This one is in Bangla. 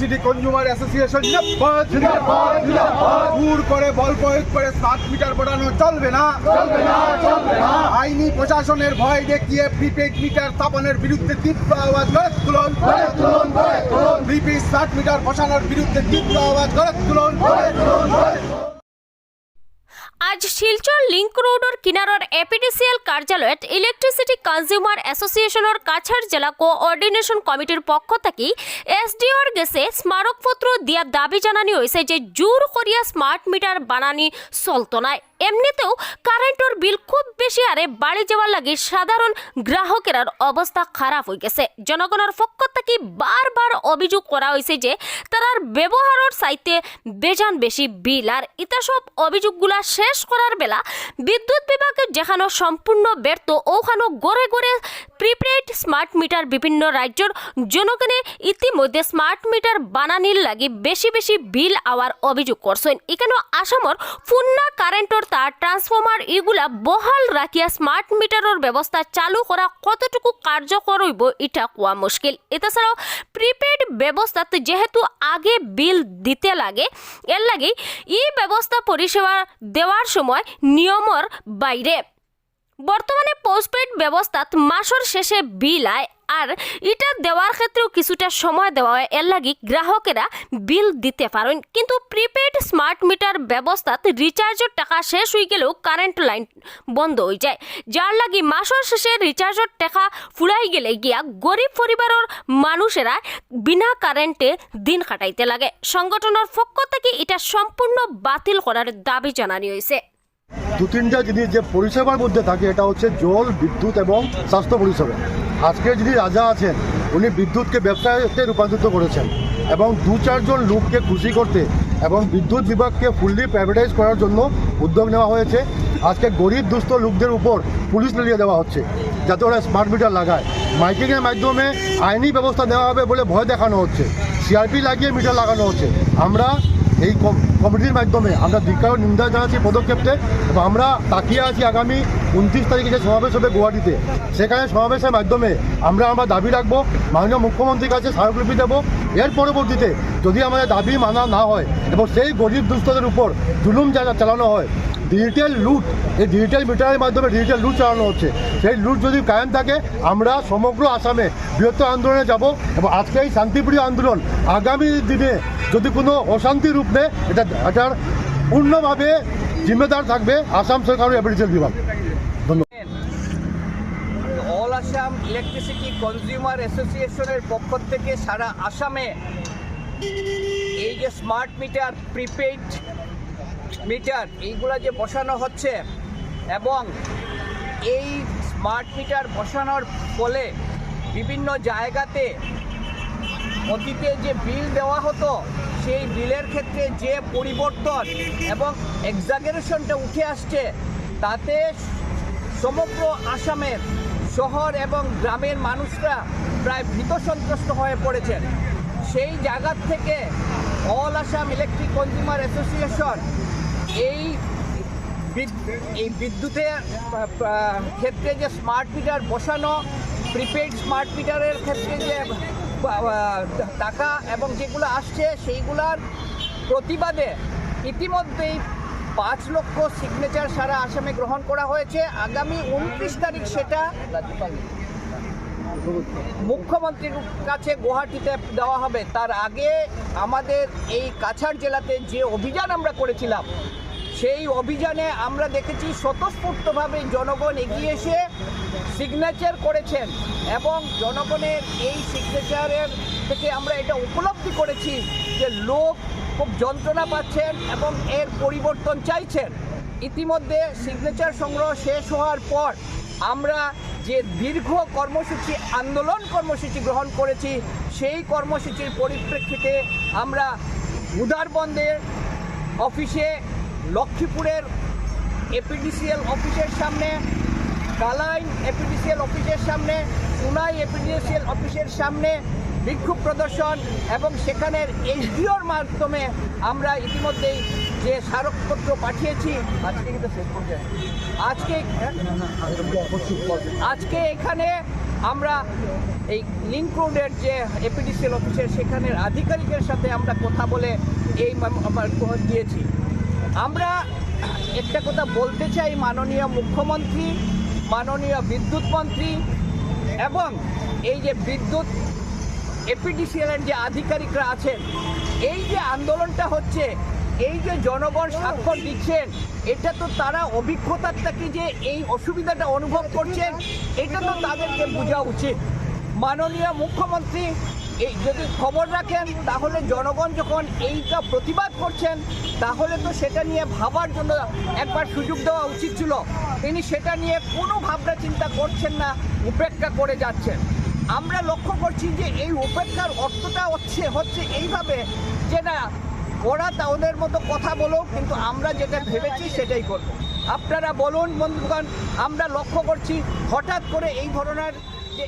ইলেকট্রিসিটি কনজিউমার অ্যাসোসিয়েশন দূর করে বল প্রয়োগ করে স্মার্ট মিটার বসানো চলবে না। আইনি প্রশাসনের ভয় দেখিয়ে প্রিপেড মিটার স্থাপনের বিরুদ্ধে তীব্র আওয়াজ গড়ে তুলুন। প্রিপেড স্মার্ট মিটার বসানোর বিরুদ্ধে তীব্র আওয়াজ গড়ে তুলুন। আজ শিলচৰ লিংক ৰোডৰ কিনাৰৰ এ কার্যালয়ত ইলেকট্রিসিটি কনজিউমার এসোসিয়েশনের কাছাড় জেলা কোঅর্ডিনেশন কমিটিৰ পক্ষ থেকে এস ডি অ'ৰ গেছে স্মারকপত্র দিয়া দাবি জানানি হয়েছে যে জোর করিয়া স্মার্ট মিটার বানানি চলত নাই। এমনিতেও কারেন্টর বিল খুব বেশি, আরে বাড়ি যাওয়ার লাগে সাধারণ গ্রাহকেরার অবস্থা খারাপ হয়ে গেছে। জনগণের পক্ষ থেকে বারবার অভিযোগ করা হয়েছে যে, তারার ব্যবহারের চাইতে বেজান বেশি বিল আর ইতা সব অভিযোগগুলা শেষ করার বেলা বিদ্যুৎ বিভাগে যেখানে সম্পূর্ণ ব্যর্থ ওখানে গড়ে গড়ে প্রিপেড স্মার্ট মিটার বিভিন্ন রাজ্যের জনগণে ইতিমধ্যে স্মার্ট মিটার বানানির লাগি বেশি বেশি বিল আওয়ার অভিযোগ করছেন। এখানে আসামর ফুন্না কারেন্টর তার ট্রান্সফর্মার এগুলা বহাল রাখিয়া স্মার্ট মিটারের ব্যবস্থা চালু করা কতটুকু কার্যকর হইব এটা কোয়া মুশকিল। এছাড়াও প্রিপেড ব্যবস্থাতে যেহেতু আগে বিল দিতে লাগে, এর লাগে ই ব্যবস্থা পরিষেবা দেওয়ার সময় নিয়মর বাইরে। বর্তমানে পোস্টপেড ব্যবস্থাত মাসের শেষে বিল আয় আর এটা দেওয়ার ক্ষেত্রেও কিছুটা সময় দেওয়া হয়। এর লাগি গ্রাহকেরা বিল দিতে পারেন। কিন্তু প্রিপেড স্মার্ট মিটার ব্যবস্থাত রিচার্জের টাকা শেষ হয়ে গেলেও কারেন্ট লাইন বন্ধ হয়ে যায়। যার লাগি মাসের শেষে রিচার্জের টাকা ফুরাই গেলে গিয়া গরিব পরিবারের মানুষেরা বিনা কারেন্টে দিন কাটাইতে লাগে। সংগঠনের পক্ষ থেকে এটা সম্পূর্ণ বাতিল করার দাবি জানানি হয়েছে। দু তিনটা জিনিস যে পরিষেবার মধ্যে থাকে, এটা হচ্ছে জল, বিদ্যুৎ এবং স্বাস্থ্য পরিষেবা। আজকে যিনি রাজা আছেন, উনি বিদ্যুৎকে ব্যবসায়তে রূপান্তরিত করেছেন এবং দু চারজন লোককে খুশি করতে এবং বিদ্যুৎ বিভাগকে ফুললি প্রাইভেটাইজ করার জন্য উদ্যোগ নেওয়া হয়েছে। আজকে গরিব, দুস্থ লোকদের উপর পুলিশ লড়িয়ে দেওয়া হচ্ছে, যাতে ওরা স্মার্ট মিটার লাগায়। মাইকিংয়ের মাধ্যমে আইনি ব্যবস্থা নেওয়া হবে বলে ভয় দেখানো হচ্ছে। সিআরপি লাগিয়ে মিটার লাগানো হচ্ছে। আমরা এই কমিটির মাধ্যমে। আমরা ধিকার নিন্দা জানাচ্ছি পদক্ষেপে এবং আমরা তাকিয়ে আছি আগামী উনত্রিশ তারিখে যে সমাবেশ হবে গুয়াহাটিতে। সেখানে সমাবেশের মাধ্যমে আমরা আমরা দাবি রাখব, মাননীয় মুখ্যমন্ত্রীর কাছে স্মারকলিপি দেবো। এর পরবর্তীতে যদি আমাদের দাবি মানা না হয়, এবং সেই গরিব দুস্থদের উপর জুলুম যা চালানো হয়, ডিজিটাল লুট, এই ডিজিটাল মিটারের মাধ্যমে ডিজিটাল লুট চালানো হচ্ছে। সেই লুট যদি কায়েম থাকে, আমরা সমগ্র আসামে বৃহত্তর আন্দোলনে যাব, এবং আজকে এই শান্তিপ্রিয় আন্দোলন আগামী দিনে যদি কোনো অশান্তি রূপ নেয়, এটা এটার পূর্ণভাবে জিম্মেদার থাকবে আসাম সরকার এপিডিসিএল বিভাগ। আসাম ইলেকট্রিসিটি কনজিউমার অ্যাসোসিয়েশনের পক্ষ থেকে সারা আসামে এই যে স্মার্ট মিটার প্রিপেইড মিটার এইগুলা যে বসানো হচ্ছে এবং এই স্মার্ট মিটার বসানোর ফলে বিভিন্ন জায়গাতে অতীতে যে বিল দেওয়া হতো, সেই বিলের ক্ষেত্রে যে পরিবর্তন এবং এক্সাগারেশনটা উঠে আসছে, তাতে সমগ্র আসামের শহর এবং গ্রামের মানুষরা প্রায় ভীত সন্ত্রস্ত হয়ে পড়েছেন। সেই জায়গা থেকে all Assam electric consumer association এই এই বিদ্যুতের ক্ষেত্রে যে স্মার্ট মিটার বসানো প্রিপেড স্মার্ট মিটারের ক্ষেত্রে যে টাকা এবং যেগুলো আসছে সেইগুলার প্রতিবাদে ইতিমধ্যেই পাঁচ লক্ষ সিগনেচার সারা আসামে গ্রহণ করা হয়েছে। আগামী উনত্রিশ তারিখ সেটা মুখ্যমন্ত্রীর কাছে গুয়াহাটিতে দেওয়া হবে। তার আগে আমাদের এই কাছাড় জেলাতে যে অভিযান আমরা করেছিলাম সেই অভিযানে আমরা দেখেছি স্বতঃস্ফূর্তভাবে জনগণ এগিয়ে এসে সিগনেচার করেছেন এবং জনগণের এই সিগনেচারের থেকে আমরা এটা উপলব্ধি করেছি যে লোক খুব যন্ত্রণা পাচ্ছেন এবং এর পরিবর্তন চাইছেন। ইতিমধ্যে সিগনেচার সংগ্রহ শেষ হওয়ার পর আমরা যে দীর্ঘ কর্মসূচি, আন্দোলন কর্মসূচি গ্রহণ করেছি, সেই কর্মসূচির পরিপ্রেক্ষিতে আমরা উদারবন্দের অফিসে লক্ষ্মীপুরের এপিডিসিএল অফিসের সামনে, কালাইন এপিডিসিএল অফিসের সামনে সুনাই এপিডিসিএল অফিসের সামনে বিক্ষোভ প্রদর্শন এবং সেখানের এইচডিওর মাধ্যমে আমরা ইতিমধ্যেই যে স্মারকপত্র পাঠিয়েছি, আজকে কিন্তু শেষ আজকে আজকে এখানে আমরা এই লিঙ্ক রোডের যে এপিডিসিএল অফিসের সেখানের আধিকারিকের সাথে আমরা কথা বলে এই দিয়েছি। আমরা একটা কথা বলতে চাই মাননীয় মুখ্যমন্ত্রী, মাননীয় বিদ্যুৎ মন্ত্রী এবং এই যে বিদ্যুৎ এপিডিসিএলের যে আধিকারিকরা আছেন, এই যে আন্দোলনটা হচ্ছে, এই যে জনগণ স্বাক্ষর দিচ্ছেন, এটা তো তারা অভিজ্ঞতার থেকে যে এই অসুবিধাটা অনুভব করছেন, এটা তো তাদেরকে বোঝা উচিত। মাননীয় মুখ্যমন্ত্রী এই যদি খবর রাখেন, তাহলে জনগণ যখন এইটা প্রতিবাদ করছেন, তাহলে তো সেটা নিয়ে ভাবার জন্য একবার সুযোগ দেওয়া উচিত ছিল। তিনি সেটা নিয়ে কোনো ভাবনা চিন্তা করছেন না, উপেক্ষা করে যাচ্ছেন। আমরা লক্ষ্য করছি যে এই উপেক্ষার অর্থটা হচ্ছে হচ্ছে এইভাবে যে না, ওরা তাদের মতো কথা বলো কিন্তু আমরা যেটা ভেবেছি সেটাই করব। আপনারা বলুন বন্ধুগণ, আমরা লক্ষ্য করছি হঠাৎ করে এই ধরনের যে